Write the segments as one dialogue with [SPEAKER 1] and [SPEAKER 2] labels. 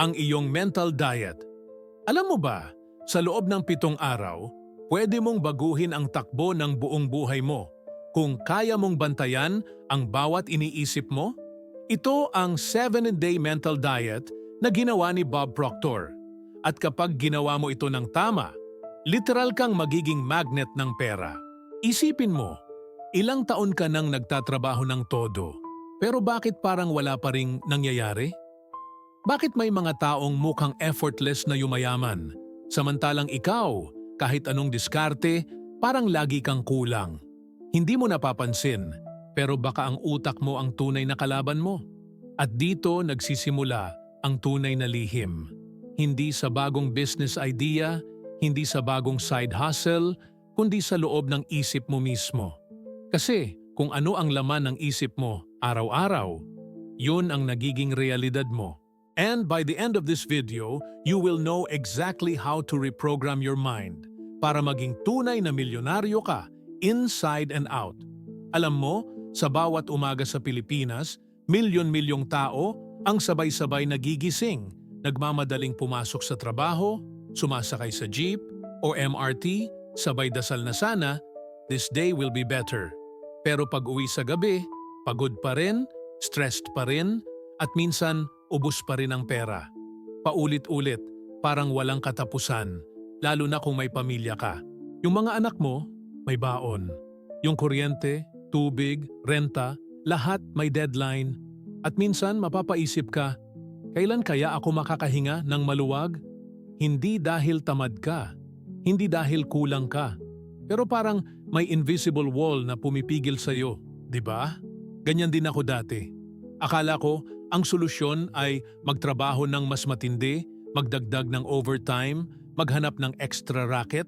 [SPEAKER 1] ang iyong mental diet. Alam mo ba, sa loob ng pitong araw, pwede mong baguhin ang takbo ng buong buhay mo kung kaya mong bantayan ang bawat iniisip mo. Ito ang 7-day mental diet na ginawa ni Bob Proctor. At kapag ginawa mo ito ng tama, literal kang magiging magnet ng pera. Isipin mo, ilang taon ka nang nagtatrabaho ng todo, pero bakit parang wala pa ring nangyayari? Bakit may mga taong mukhang effortless na yumayaman, samantalang ikaw, kahit anong diskarte, parang lagi kang kulang? Hindi mo napapansin, pero baka ang utak mo ang tunay na kalaban mo. At dito nagsisimula ang tunay na lihim. Hindi sa bagong business idea, hindi sa bagong side hustle, kundi sa loob ng isip mo mismo. Kasi kung ano ang laman ng isip mo araw-araw, yun ang nagiging realidad mo. And by the end of this video, you will know exactly how to reprogram your mind para maging tunay na milyonaryo ka inside and out. Alam mo, sa bawat umaga sa Pilipinas, milyon-milyong tao ang sabay-sabay nagigising, nagmamadaling pumasok sa trabaho, sumasakay sa jeep o MRT, sabay dasal na sana, this day will be better. Pero pag uwi sa gabi, pagod pa rin, stressed pa rin, at minsan ubus pa rin ang pera. Paulit-ulit, parang walang katapusan, lalo na kung may pamilya ka. Yung mga anak mo, may baon. Yung kuryente, tubig, renta, lahat may deadline. At minsan mapapaisip ka, kailan kaya ako makakahinga ng maluwag? Hindi dahil tamad ka, hindi dahil kulang ka, pero parang may invisible wall na pumipigil sa'yo, di ba? Ganyan din ako dati. Akala ko, ang solusyon ay magtrabaho ng mas matindi, magdagdag ng overtime, maghanap ng extra racket.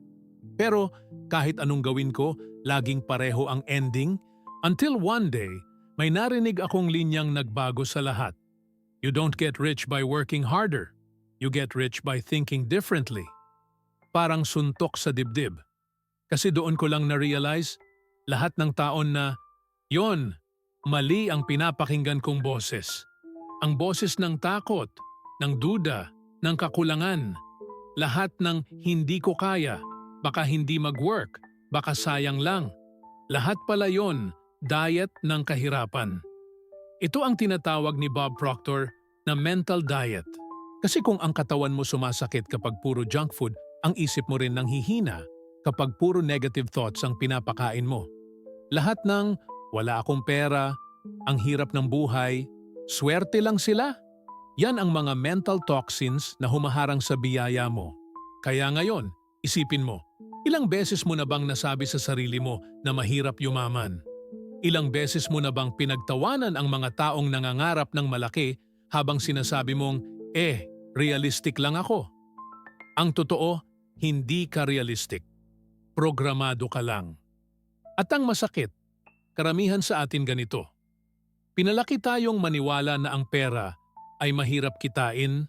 [SPEAKER 1] Pero kahit anong gawin ko, laging pareho ang ending. Until one day, may narinig akong linyang nagbago sa lahat. You don't get rich by working harder. You get rich by thinking differently. Parang suntok sa dibdib. Kasi doon ko lang na-realize, lahat ng taon na, yon, mali ang pinapakinggan kong boses. Ang boses ng takot, ng duda, ng kakulangan. Lahat ng hindi ko kaya, baka hindi mag-work, baka sayang lang. Lahat pala yon, diet ng kahirapan. Ito ang tinatawag ni Bob Proctor na mental diet. Kasi kung ang katawan mo sumasakit kapag puro junk food, ang isip mo rin nang hihina kapag puro negative thoughts ang pinapakain mo. Lahat ng wala akong pera, ang hirap ng buhay, swerte lang sila. Yan ang mga mental toxins na humaharang sa biyaya mo. Kaya ngayon, isipin mo, ilang beses mo na bang nasabi sa sarili mo na mahirap yumaman? Ilang beses mo na bang pinagtawanan ang mga taong nangangarap ng malaki habang sinasabi mong, eh, realistic lang ako? Ang totoo, hindi ka realistic. Programado ka lang. At ang masakit, karamihan sa atin ganito. Pinalaki tayong maniwala na ang pera ay mahirap kitain,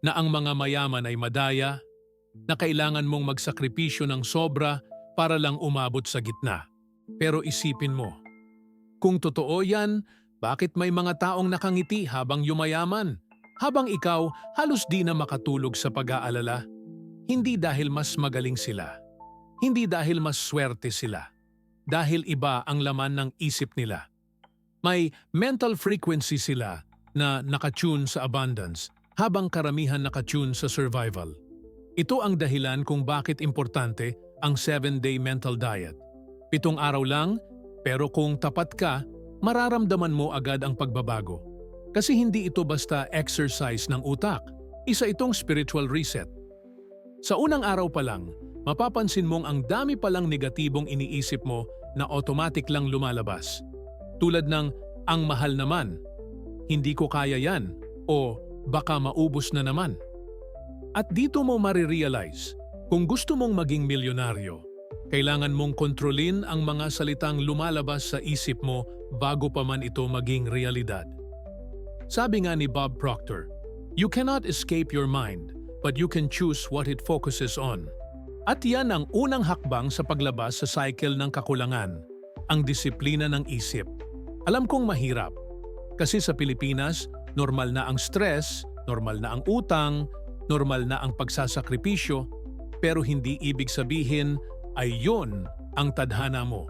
[SPEAKER 1] na ang mga mayaman ay madaya, na kailangan mong magsakripisyo ng sobra para lang umabot sa gitna. Pero isipin mo, kung totoo yan, bakit may mga taong nakangiti habang yumayaman? Habang ikaw halos di na makatulog sa pag-aalala? Hindi dahil mas magaling sila. Hindi dahil mas swerte sila. Dahil iba ang laman ng isip nila. May mental frequency sila na nakatune sa abundance habang karamihan nakatune sa survival. Ito ang dahilan kung bakit importante ang 7-day mental diet. Pitong araw lang, pero kung tapat ka, mararamdaman mo agad ang pagbabago. Kasi hindi ito basta exercise ng utak, isa itong spiritual reset. Sa unang araw pa lang, mapapansin mong ang dami palang negatibong iniisip mo na automatic lang lumalabas. Tulad ng, ang mahal naman, hindi ko kaya yan, o baka maubos na naman. At dito mo marirealize, kung gusto mong maging milyonaryo, kailangan mong kontrolin ang mga salitang lumalabas sa isip mo bago pa man ito maging realidad. Sabi nga ni Bob Proctor, You cannot escape your mind, but you can choose what it focuses on. At yan ang unang hakbang sa paglabas sa cycle ng kakulangan, ang disiplina ng isip. Alam kong mahirap, kasi sa Pilipinas, normal na ang stress, normal na ang utang, normal na ang pagsasakripisyo, pero hindi ibig sabihin ay yon ang tadhana mo.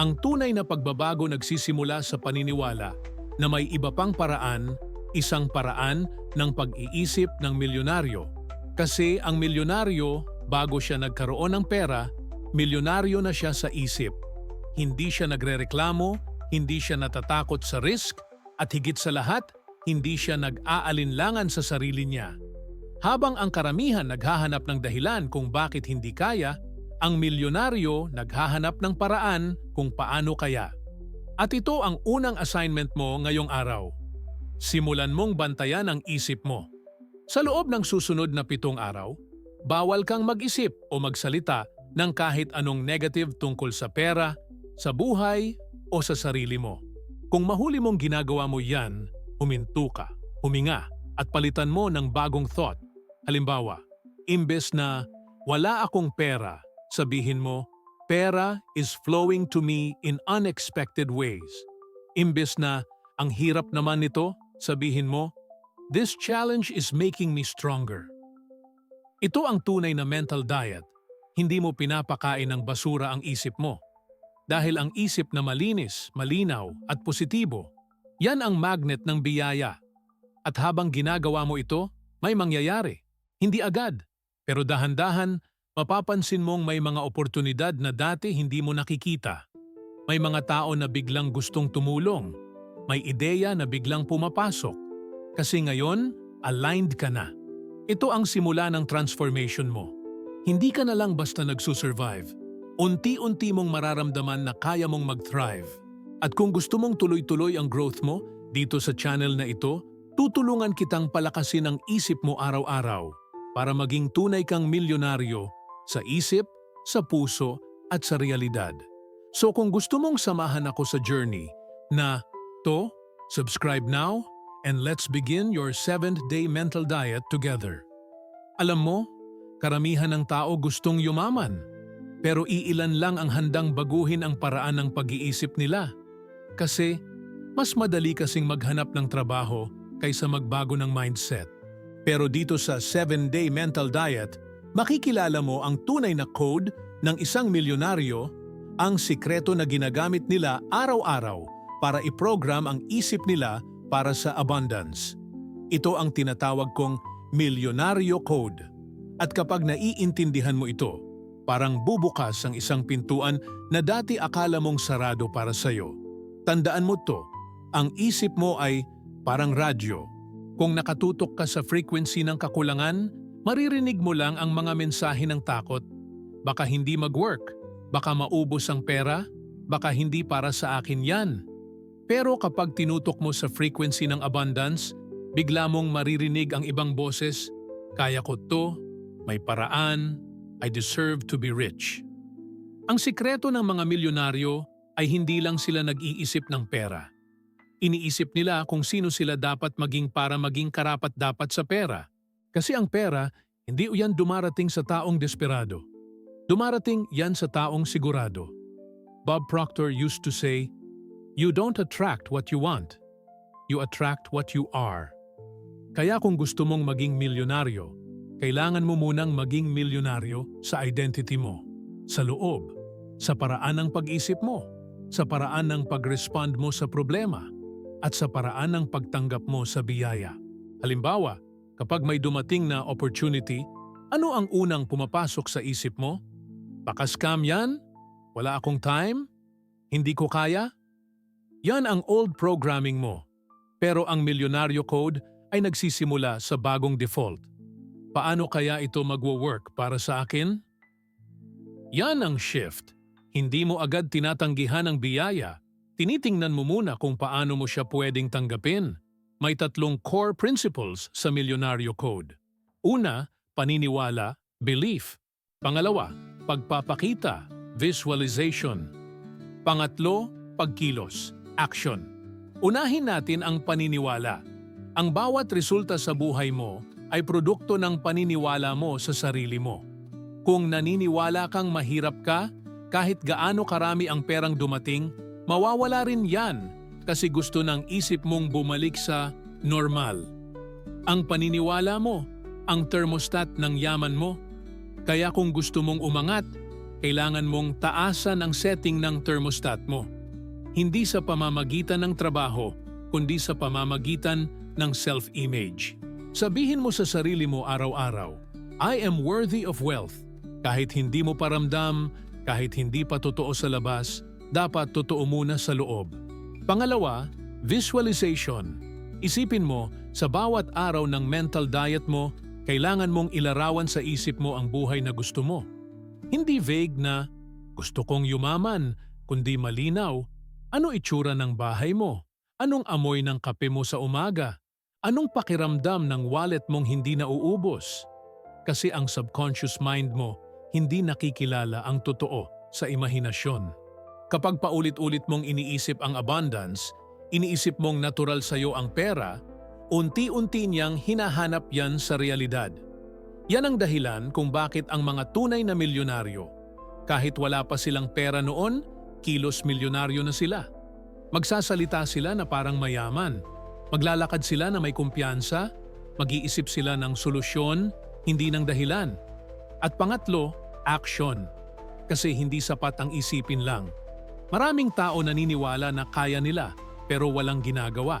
[SPEAKER 1] Ang tunay na pagbabago nagsisimula sa paniniwala na may iba pang paraan, isang paraan ng pag-iisip ng milyonaryo. Kasi ang milyonaryo, bago siya nagkaroon ng pera, milyonaryo na siya sa isip. Hindi siya nagrereklamo, hindi siya natatakot sa risk, at higit sa lahat, hindi siya nag-aalinlangan sa sarili niya. Habang ang karamihan naghahanap ng dahilan kung bakit hindi kaya, ang milyonaryo naghahanap ng paraan kung paano kaya. At ito ang unang assignment mo ngayong araw. Simulan mong bantayan ang isip mo. Sa loob ng susunod na pitong araw, bawal kang mag-isip o magsalita ng kahit anong negative tungkol sa pera, sa buhay o sa sarili mo. Kung mahuli mong ginagawa mo yan, huminto ka, huminga at palitan mo ng bagong thought. Halimbawa, imbes na wala akong pera, sabihin mo, pera is flowing to me in unexpected ways. Imbes na ang hirap naman nito, sabihin mo, this challenge is making me stronger. Ito ang tunay na mental diet. Hindi mo pinapakain ng basura ang isip mo. Dahil ang isip na malinis, malinaw at positibo, yan ang magnet ng biyaya. At habang ginagawa mo ito, may mangyayari. Hindi agad, pero dahan-dahan, mapapansin mong may mga oportunidad na dati hindi mo nakikita. May mga tao na biglang gustong tumulong. May ideya na biglang pumapasok. Kasi ngayon, aligned ka na. Ito ang simula ng transformation mo. Hindi ka na lang basta nagsusurvive. Unti-unti mong mararamdaman na kaya mong mag-thrive. At kung gusto mong tuloy-tuloy ang growth mo dito sa channel na ito, tutulungan kitang palakasin ang isip mo araw-araw para maging tunay kang milyonaryo sa isip, sa puso at sa realidad. So kung gusto mong samahan ako sa journey na to, subscribe now and let's begin your 7th-day mental diet together. Alam mo, karamihan ng tao gustong yumaman, pero iilan lang ang handang baguhin ang paraan ng pag-iisip nila. Kasi mas madali kasing maghanap ng trabaho kaysa magbago ng mindset. Pero dito sa 7-day mental diet, makikilala mo ang tunay na code ng isang milyonaryo, ang sikreto na ginagamit nila araw-araw para i-program ang isip nila para sa abundance. Ito ang tinatawag kong milyonaryo code. At kapag naiintindihan mo ito, parang bubukas ang isang pintuan na dati akala mong sarado para sa'yo. Tandaan mo to, ang isip mo ay parang radyo. Kung nakatutok ka sa frequency ng kakulangan, maririnig mo lang ang mga mensahe ng takot. Baka hindi mag-work, baka maubos ang pera, baka hindi para sa akin yan. Pero kapag tinutok mo sa frequency ng abundance, bigla mong maririnig ang ibang boses, kaya ko to, may paraan, I deserve to be rich. Ang sikreto ng mga milyonaryo ay hindi lang sila nag-iisip ng pera. Iniisip nila kung sino sila dapat maging para maging karapat-dapat sa pera. Kasi ang pera, hindi yan dumarating sa taong desperado. Dumarating yan sa taong sigurado. Bob Proctor used to say, You don't attract what you want. You attract what you are. Kaya kung gusto mong maging milyonaryo, kailangan mo munang maging milyonaryo sa identity mo, sa loob, sa paraan ng pag-isip mo, sa paraan ng pag-respond mo sa problema, at sa paraan ng pagtanggap mo sa biyaya. Halimbawa, kapag may dumating na opportunity, ano ang unang pumapasok sa isip mo? Baka scam yan? Wala akong time? Hindi ko kaya? Yan ang old programming mo. Pero ang milyonaryo code ay nagsisimula sa bagong default. Paano kaya ito magwo-work para sa akin? Yan ang shift. Hindi mo agad tinatanggihan ang biyaya. Tinitingnan mo muna kung paano mo siya pwedeng tanggapin. May tatlong core principles sa milyonaryo code. Una, paniniwala, belief. Pangalawa, pagpapakita, visualization. Pangatlo, pagkilos, action. Unahin natin ang paniniwala. Ang bawat resulta sa buhay mo ay produkto ng paniniwala mo sa sarili mo. Kung naniniwala kang mahirap ka, kahit gaano karami ang perang dumating, mawawala rin yan kasi gusto ng isip mong bumalik sa normal. Ang paniniwala mo, ang thermostat ng yaman mo. Kaya kung gusto mong umangat, kailangan mong taasan ang setting ng thermostat mo. Hindi sa pamamagitan ng trabaho, kundi sa pamamagitan ng self-image. Sabihin mo sa sarili mo araw-araw, I am worthy of wealth. Kahit hindi mo paramdam, kahit hindi pa totoo sa labas, dapat totoo muna sa loob. Pangalawa, visualization. Isipin mo, sa bawat araw ng mental diet mo, kailangan mong ilarawan sa isip mo ang buhay na gusto mo. Hindi vague na, gusto kong yumaman, kundi malinaw, ano itsura ng bahay mo? Anong amoy ng kape mo sa umaga? Anong pakiramdam ng wallet mong hindi nauubos? Kasi ang subconscious mind mo hindi nakikilala ang totoo sa imahinasyon. Kapag paulit-ulit mong iniisip ang abundance, iniisip mong natural sa iyo ang pera, unti-unti niyang hinahanap yan sa realidad. Yan ang dahilan kung bakit ang mga tunay na milyonaryo, kahit wala pa silang pera noon, kilos milyonaryo na sila. Magsasalita sila na parang mayaman. Maglalakad sila na may kumpiyansa. Mag-iisip sila ng solusyon, hindi ng dahilan. At pangatlo, action. Kasi hindi sapat ang isipin lang. Maraming tao naniniwala na kaya nila pero walang ginagawa.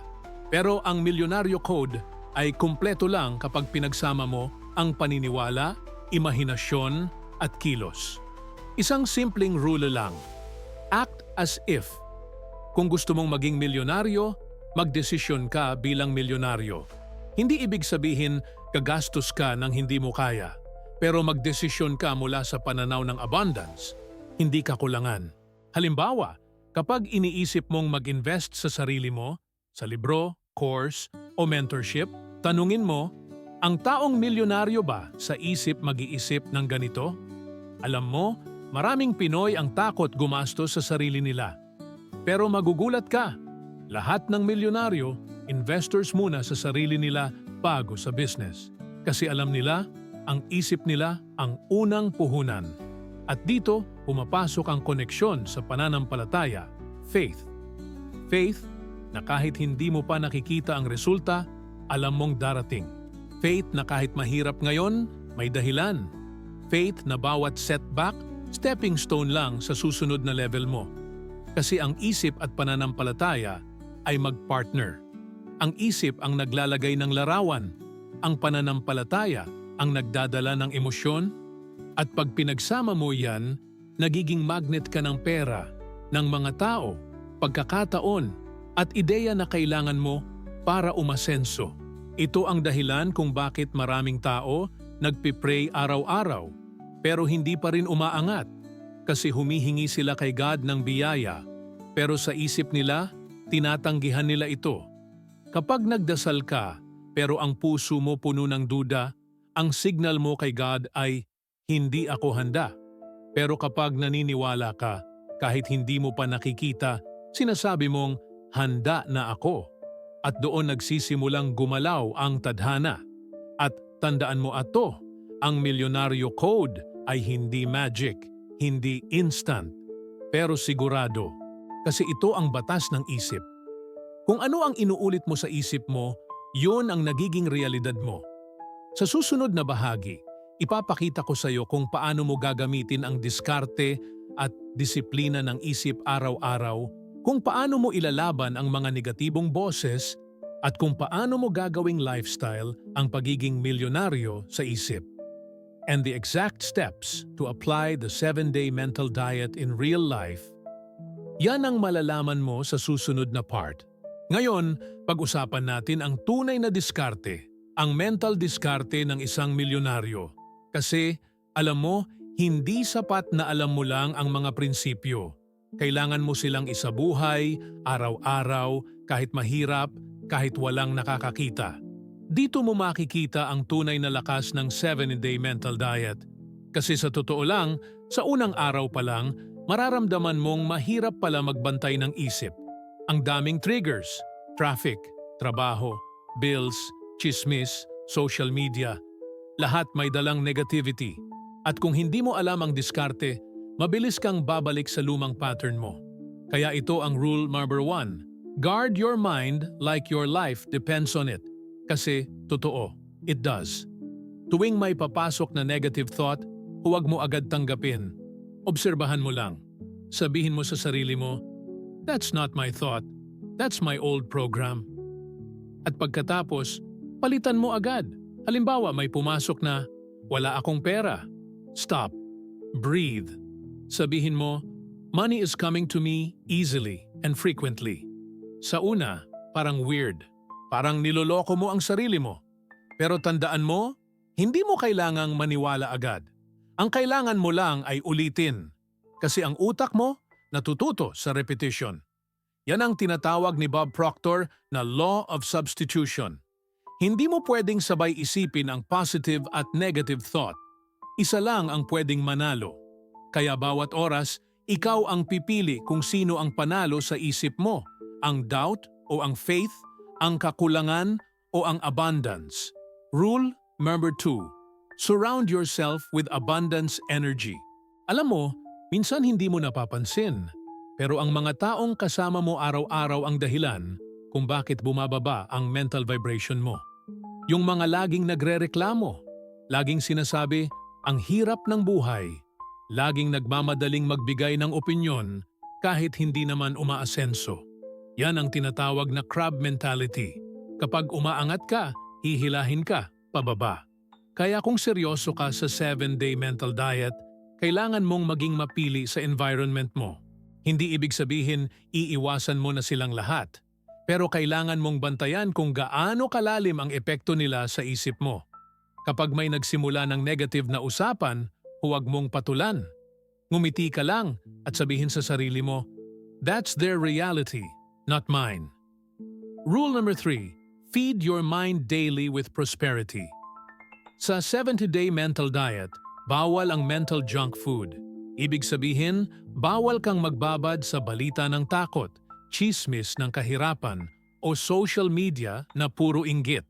[SPEAKER 1] Pero ang milyonaryo code ay kumpleto lang kapag pinagsama mo ang paniniwala, imahinasyon at kilos. Isang simpleng rule lang. Act as if. Kung gusto mong maging milyonaryo, magdesisyon ka bilang milyonaryo. Hindi ibig sabihin gagastos ka ng hindi mo kaya. Pero magdesisyon ka mula sa pananaw ng abundance, hindi ka kulangan. Halimbawa, kapag iniisip mong mag-invest sa sarili mo, sa libro, course, o mentorship, tanungin mo, ang taong milyonaryo ba sa isip mag-iisip ng ganito? Alam mo, maraming Pinoy ang takot gumastos sa sarili nila. Pero magugulat ka, lahat ng milyonaryo, investors muna sa sarili nila bago sa business. Kasi alam nila, ang isip nila ang unang puhunan. At dito, pumapasok ang koneksyon sa pananampalataya, faith. Faith na kahit hindi mo pa nakikita ang resulta, alam mong darating. Faith na kahit mahirap ngayon, may dahilan. Faith na bawat setback, stepping stone lang sa susunod na level mo. Kasi ang isip at pananampalataya ay magpartner. Ang isip ang naglalagay ng larawan, ang pananampalataya ang nagdadala ng emosyon, at pag pinagsama mo yan, nagiging magnet ka ng pera, ng mga tao, pagkakataon, at ideya na kailangan mo para umasenso. Ito ang dahilan kung bakit maraming tao nagpipray araw-araw pero hindi pa rin umaangat kasi humihingi sila kay God ng biyaya pero sa isip nila, tinatanggihan nila ito. Kapag nagdasal ka pero ang puso mo puno ng duda, ang signal mo kay God ay, hindi ako handa. Pero kapag naniniwala ka, kahit hindi mo pa nakikita, sinasabi mong, handa na ako. At doon nagsisimulang gumalaw ang tadhana. At tandaan mo ato, ang milyonaryo code ay hindi magic, hindi instant, pero sigurado. Kasi ito ang batas ng isip. Kung ano ang inuulit mo sa isip mo, yun ang nagiging realidad mo. Sa susunod na bahagi, ipapakita ko sa iyo kung paano mo gagamitin ang diskarte at disiplina ng isip araw-araw, kung paano mo ilalaban ang mga negatibong boses, at kung paano mo gagawing lifestyle ang pagiging milyonaryo sa isip. And the exact steps to apply the 7-day mental diet in real life, yan ang malalaman mo sa susunod na part. Ngayon, pag-usapan natin ang tunay na diskarte, ang mental diskarte ng isang milyonaryo. Kasi, alam mo, hindi sapat na alam mo lang ang mga prinsipyo. Kailangan mo silang isabuhay, araw-araw, kahit mahirap, kahit walang nakakakita. Dito mo makikita ang tunay na lakas ng 7-day mental diet. Kasi sa totoo lang, sa unang araw pa lang, mararamdaman mong mahirap pala magbantay ng isip. Ang daming triggers, traffic, trabaho, bills, chismis, social media, lahat may dalang negativity. At kung hindi mo alam ang diskarte, mabilis kang babalik sa lumang pattern mo. Kaya ito ang rule number one. Guard your mind like your life depends on it. Kasi, totoo, it does. Tuwing may papasok na negative thought, huwag mo agad tanggapin. Obserbahan mo lang. Sabihin mo sa sarili mo, That's not my thought. That's my old program. At pagkatapos, palitan mo agad. Halimbawa, may pumasok na, wala akong pera. Stop. Breathe. Sabihin mo, money is coming to me easily and frequently. Sa una, parang weird. Parang niloloko mo ang sarili mo. Pero tandaan mo, hindi mo kailangang maniwala agad. Ang kailangan mo lang ay ulitin. Kasi ang utak mo natututo sa repetition. Yan ang tinatawag ni Bob Proctor na Law of Substitution. Hindi mo pwedeng sabay isipin ang positive at negative thought. Isa lang ang pwedeng manalo. Kaya bawat oras, ikaw ang pipili kung sino ang panalo sa isip mo, ang doubt o ang faith, ang kakulangan o ang abundance. Rule number 2. Surround yourself with abundance energy. Alam mo, minsan hindi mo napapansin, pero ang mga taong kasama mo araw-araw ang dahilan kung bakit bumababa ang mental vibration mo. Yung mga laging nagrereklamo, laging sinasabi, ang hirap ng buhay, laging nagmamadaling magbigay ng opinyon kahit hindi naman umaasenso. Yan ang tinatawag na crab mentality. Kapag umaangat ka, hihilahin ka, pababa. Kaya kung seryoso ka sa 7-day mental diet, kailangan mong maging mapili sa environment mo. Hindi ibig sabihin iiwasan mo na silang lahat. Pero kailangan mong bantayan kung gaano kalalim ang epekto nila sa isip mo. Kapag may nagsimula ng negative na usapan, huwag mong patulan. Ngumiti ka lang at sabihin sa sarili mo, That's their reality, not mine. Rule number three, feed your mind daily with prosperity. Sa 70-day mental diet, bawal ang mental junk food. Ibig sabihin, bawal kang magbabad sa balita ng takot, chismis ng kahirapan, o social media na puro inggit.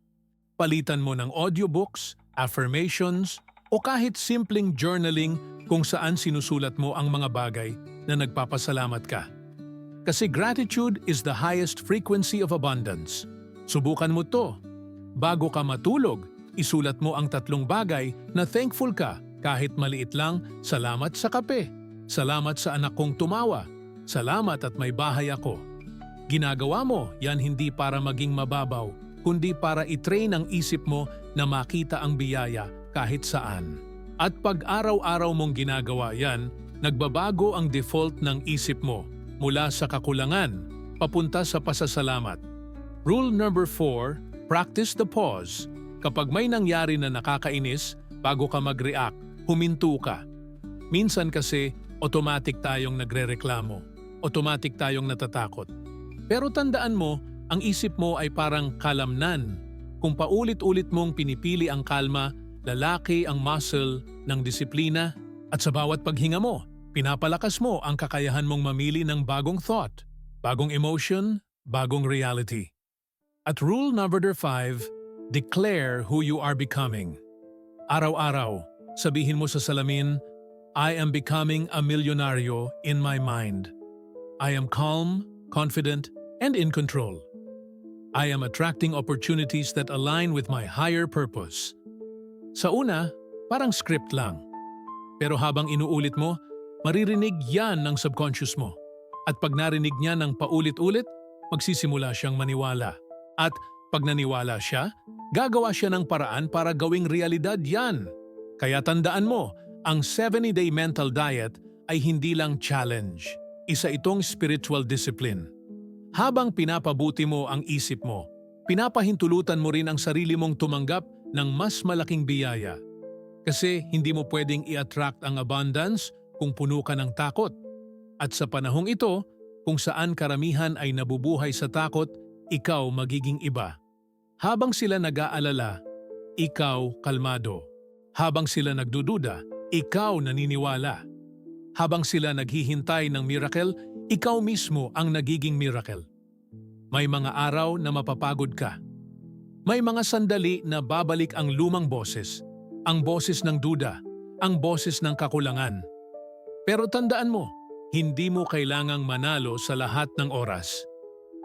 [SPEAKER 1] Palitan mo ng audiobooks, affirmations, o kahit simpleng journaling kung saan sinusulat mo ang mga bagay na nagpapasalamat ka. Kasi gratitude is the highest frequency of abundance. Subukan mo to. Bago ka matulog, isulat mo ang tatlong bagay na thankful ka kahit maliit lang, salamat sa kape, salamat sa anak kong tumawa, salamat at may bahay ako. Ginagawa mo yan hindi para maging mababaw, kundi para itrain ang isip mo na makita ang biyaya kahit saan. At pag araw-araw mong ginagawa yan, nagbabago ang default ng isip mo mula sa kakulangan papunta sa pasasalamat. Rule number 4, practice the pause. Kapag may nangyari na nakakainis, bago ka mag-react, huminto ka. Minsan kasi, automatic tayong nagrereklamo. Automatic tayong natatakot. Pero tandaan mo, ang isip mo ay parang kalamnan. Kung paulit-ulit mong pinipili ang kalma, lalaki ang muscle ng disiplina at sa bawat paghinga mo, pinapalakas mo ang kakayahan mong mamili ng bagong thought, bagong emotion, bagong reality. At rule number 5, declare who you are becoming. Araw-araw, sabihin mo sa salamin, I am becoming a milyonaryo in my mind. I am calm, confident, and in control. I am attracting opportunities that align with my higher purpose. Sa una, parang script lang. Pero habang inuulit mo, maririnig yan ng subconscious mo. At pag narinig niya ng paulit-ulit, magsisimula siyang maniwala. At pag naniwala siya, gagawa siya ng paraan para gawing realidad yan. Kaya tandaan mo, ang 70-day mental diet ay hindi lang challenge. Isa itong spiritual discipline. Habang pinapabuti mo ang isip mo, pinapahintulutan mo rin ang sarili mong tumanggap ng mas malaking biyaya. Kasi hindi mo pwedeng i-attract ang abundance kung puno ka ng takot. At sa panahong ito, kung saan karamihan ay nabubuhay sa takot, ikaw magiging iba. Habang sila nag-aalala, ikaw kalmado. Habang sila nagdududa, ikaw naniniwala. Habang sila naghihintay ng miracle, ikaw mismo ang nagiging miracle. May mga araw na mapapagod ka. May mga sandali na babalik ang lumang boses, ang boses ng duda, ang boses ng kakulangan. Pero tandaan mo, hindi mo kailangang manalo sa lahat ng oras.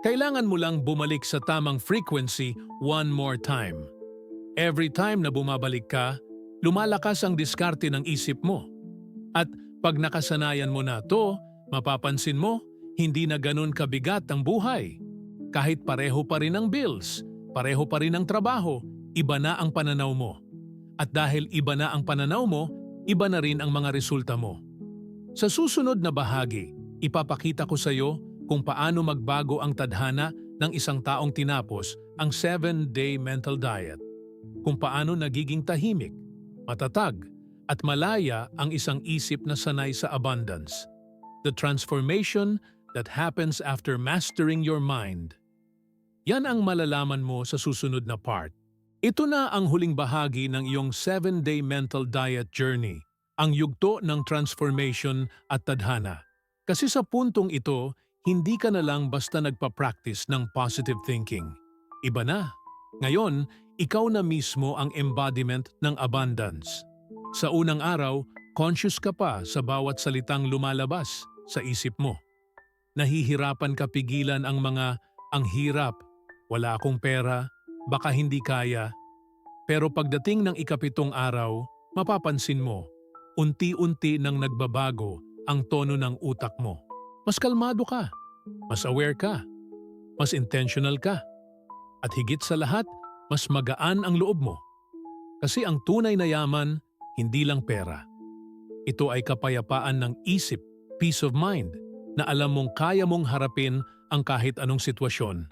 [SPEAKER 1] Kailangan mo lang bumalik sa tamang frequency one more time. Every time na bumabalik ka, lumalakas ang diskarte ng isip mo. At pag nakasanayan mo na to, mapapansin mo, hindi na ganun kabigat ang buhay. Kahit pareho pa rin ang bills, pareho pa rin ang trabaho, iba na ang pananaw mo. At dahil iba na ang pananaw mo, iba na rin ang mga resulta mo. Sa susunod na bahagi, ipapakita ko sa iyo kung paano magbago ang tadhana ng isang taong tinapos ang 7-day mental diet. Kung paano nagiging tahimik, matatag, at malaya ang isang isip na sanay sa abundance. The transformation that happens after mastering your mind. Yan ang malalaman mo sa susunod na part. Ito na ang huling bahagi ng iyong 7-day mental diet journey, ang yugto ng transformation at tadhana. Kasi sa puntong ito, hindi ka na lang basta nagpa-practice ng positive thinking. Iba na. Ngayon, ikaw na mismo ang embodiment ng abundance. Sa unang araw, conscious ka pa sa bawat salitang lumalabas sa isip mo. Nahihirapan ka pigilan ang mga ang hirap, wala akong pera, baka hindi kaya. Pero pagdating ng ikapitong araw, mapapansin mo, unti-unti nang nagbabago ang tono ng utak mo. Mas kalmado ka, mas aware ka, mas intentional ka. At higit sa lahat, mas magaan ang loob mo. Kasi ang tunay na yaman, hindi lang pera. Ito ay kapayapaan ng isip, peace of mind, na alam mong kaya mong harapin ang kahit anong sitwasyon.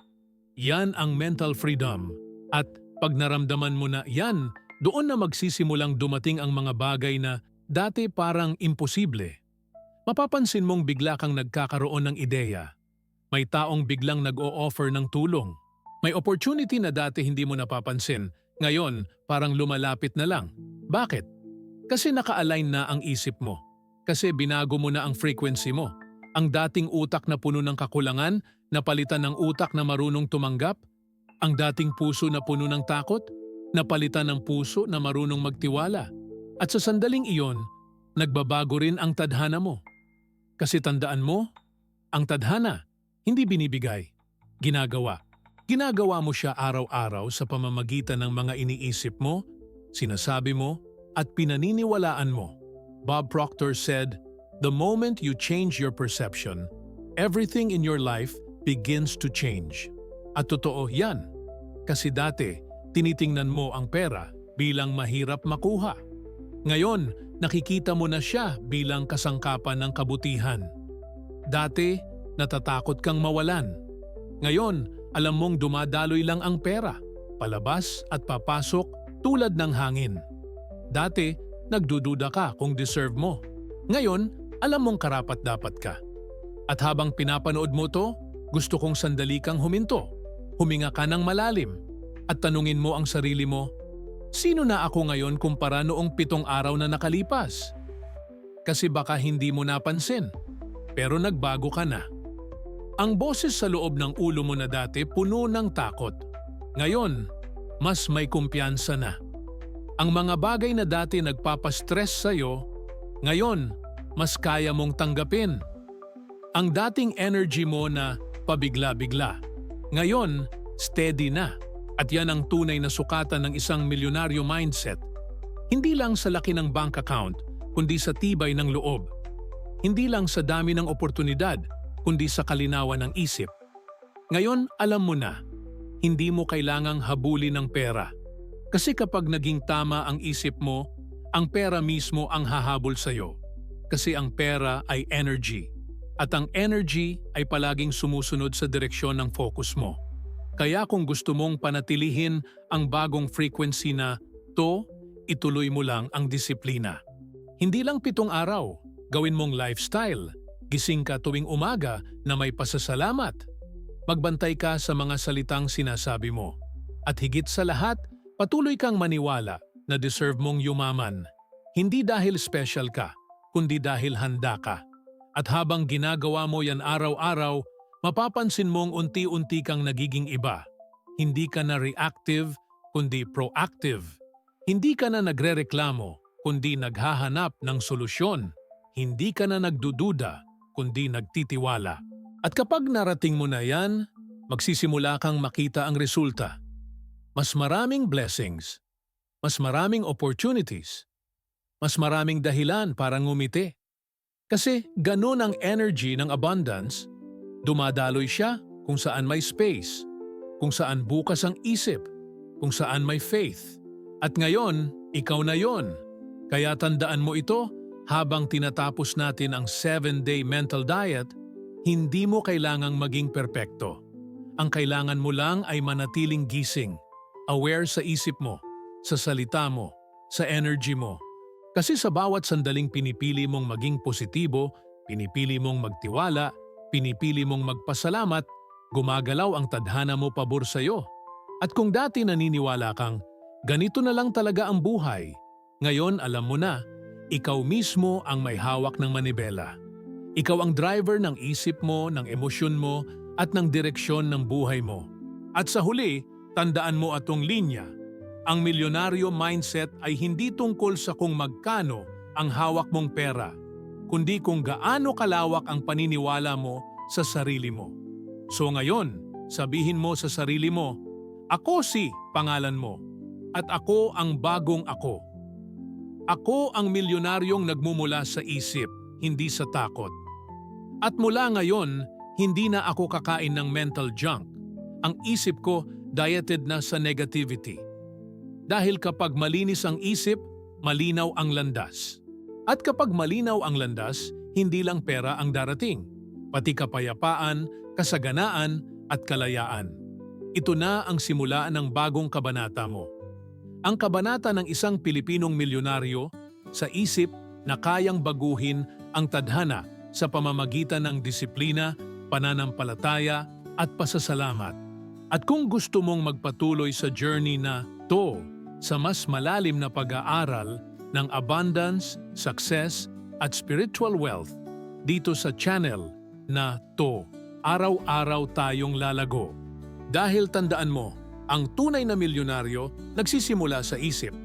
[SPEAKER 1] Yan ang mental freedom. At pag naramdaman mo na yan, doon na magsisimulang dumating ang mga bagay na dati parang imposible. Mapapansin mong bigla kang nagkakaroon ng ideya. May taong biglang nag-o-offer ng tulong. May opportunity na dati hindi mo napapansin, ngayon parang lumalapit na lang. Bakit? Kasi naka-align na ang isip mo. Kasi binago mo na ang frequency mo. Ang dating utak na puno ng kakulangan, napalitan ng utak na marunong tumanggap. Ang dating puso na puno ng takot, napalitan ng puso na marunong magtiwala. At sa sandaling iyon, nagbabago rin ang tadhana mo. Kasi tandaan mo, ang tadhana, hindi binibigay, ginagawa. Ginagawa mo siya araw-araw sa pamamagitan ng mga iniisip mo, sinasabi mo, at pinaniniwalaan mo. Bob Proctor said, The moment you change your perception, everything in your life begins to change. At totoo yan. Kasi dati, tinitingnan mo ang pera bilang mahirap makuha. Ngayon, nakikita mo na siya bilang kasangkapan ng kabutihan. Dati, natatakot kang mawalan. Ngayon, alam mong dumadaloy lang ang pera, palabas at papasok tulad ng hangin. Dati, nagdududa ka kung deserve mo. Ngayon, alam mong karapat dapat ka. At habang pinapanood mo to, gusto kong sandali kang huminto. Huminga ka ng malalim at tanungin mo ang sarili mo, Sino na ako ngayon kumpara noong pitong araw na nakalipas? Kasi baka hindi mo napansin, pero nagbago ka na. Ang boses sa loob ng ulo mo na dati puno ng takot. Ngayon, mas may kumpiyansa na. Ang mga bagay na dati nagpapastress sa'yo, ngayon, mas kaya mong tanggapin. Ang dating energy mo na pabigla-bigla, ngayon, steady na. At yan ang tunay na sukatan ng isang milyonaryo mindset. Hindi lang sa laki ng bank account, kundi sa tibay ng loob. Hindi lang sa dami ng oportunidad, kundi sa kalinawan ng isip. Ngayon, alam mo na, hindi mo kailangang habulin ng pera. Kasi kapag naging tama ang isip mo, ang pera mismo ang hahabol sa'yo. Kasi ang pera ay energy. At ang energy ay palaging sumusunod sa direksyon ng focus mo. Kaya kung gusto mong panatilihin ang bagong frequency na to, ituloy mo lang ang disiplina. Hindi lang pitong araw, gawin mong lifestyle. Gising ka tuwing umaga na may pasasalamat. Magbantay ka sa mga salitang sinasabi mo. At higit sa lahat, patuloy kang maniwala na deserve mong yumaman. Hindi dahil special ka, kundi dahil handa ka. At habang ginagawa mo yan araw-araw, mapapansin mong unti-unti kang nagiging iba. Hindi ka na reactive, kundi proactive. Hindi ka na nagrereklamo, kundi naghahanap ng solusyon. Hindi ka na nagdududa, kundi nagtitiwala. At kapag narating mo na yan, magsisimula kang makita ang resulta. Mas maraming blessings, mas maraming opportunities, mas maraming dahilan para ngumiti. Kasi ganun ang energy ng abundance, dumadaloy siya kung saan may space, kung saan bukas ang isip, kung saan may faith. At ngayon, ikaw na yon. Kaya tandaan mo ito habang tinatapos natin ang 7-day mental diet, hindi mo kailangang maging perpekto. Ang kailangan mo lang ay manatiling gising, aware sa isip mo, sa salita mo, sa energy mo. Kasi sa bawat sandaling pinipili mong maging positibo, pinipili mong magtiwala, pinipili mong magpasalamat, gumagalaw ang tadhana mo pabor sa iyo. At kung dati naniniwala kang, ganito na lang talaga ang buhay, ngayon alam mo na, ikaw mismo ang may hawak ng manibela. Ikaw ang driver ng isip mo, ng emosyon mo, at ng direksyon ng buhay mo. At sa huli, tandaan mo atong linya. Ang milyonaryo mindset ay hindi tungkol sa kung magkano ang hawak mong pera, kundi kung gaano kalawak ang paniniwala mo sa sarili mo. So ngayon, sabihin mo sa sarili mo, Ako si pangalan mo, at ako ang bagong ako. Ako ang milyonaryong nagmumula sa isip, hindi sa takot. At mula ngayon, hindi na ako kakain ng mental junk. Ang isip ko dieted na sa negativity. Dahil kapag malinis ang isip, malinaw ang landas. At kapag malinaw ang landas, hindi lang pera ang darating, pati kapayapaan, kasaganaan at kalayaan. Ito na ang simula ng bagong kabanata mo. Ang kabanata ng isang Pilipinong milyonaryo sa isip na kayang baguhin ang tadhana sa pamamagitan ng disiplina, pananampalataya at pasasalamat. At kung gusto mong magpatuloy sa journey na to sa mas malalim na pag-aaral ng abundance, success at spiritual wealth dito sa channel na to, araw-araw tayong lalago. Dahil tandaan mo, ang tunay na milyonaryo nagsisimula sa isip